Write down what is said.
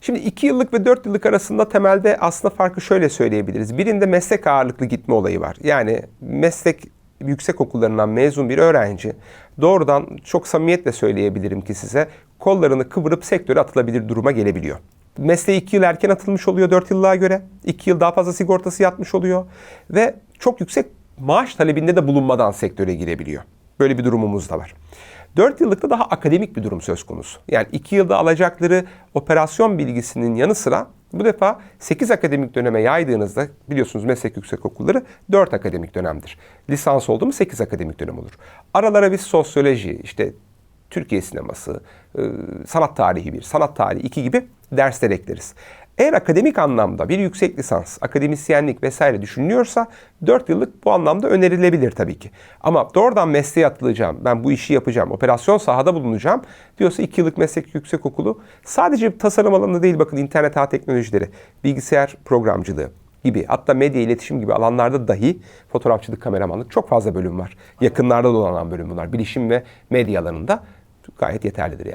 Şimdi 2 yıllık ve 4 yıllık arasında temelde aslında farkı şöyle söyleyebiliriz. Birinde meslek ağırlıklı gitme olayı var. Yani meslek yüksek okullarından mezun bir öğrenci doğrudan çok samimiyetle söyleyebilirim ki size kollarını kıvırıp sektöre atılabilir duruma gelebiliyor. Mesleğe 2 yıl erken atılmış oluyor 4 yıllığa göre. 2 yıl daha fazla sigortası yatmış oluyor. Ve çok yüksek maaş talebinde de bulunmadan sektöre girebiliyor. Böyle bir durumumuz da var. 4 yıllıkta daha akademik bir durum söz konusu. Yani 2 yılda alacakları operasyon bilgisinin yanı sıra bu defa 8 akademik döneme yaydığınızda biliyorsunuz meslek yüksek okulları 4 akademik dönemdir. Lisans oldu mu 8 akademik dönem olur. Aralara biz sosyoloji, işte Türkiye sineması, e, sanat tarihi 1, sanat tarihi 2 gibi dersler ekleriz. Eğer akademik anlamda bir yüksek lisans, akademisyenlik vesaire düşünülüyorsa 4 yıllık bu anlamda önerilebilir tabii ki. Ama doğrudan mesleğe atılacağım, ben bu işi yapacağım, operasyon sahada bulunacağım diyorsa 2 yıllık meslek yüksek okulu sadece tasarım alanında değil bakın internet ağ teknolojileri, bilgisayar programcılığı gibi hatta medya iletişim gibi alanlarda dahi fotoğrafçılık, kameramanlık çok fazla bölüm var. Yakınlarda dolanan bölüm bunlar. Bilişim ve medya alanında gayet yeterlidir yani.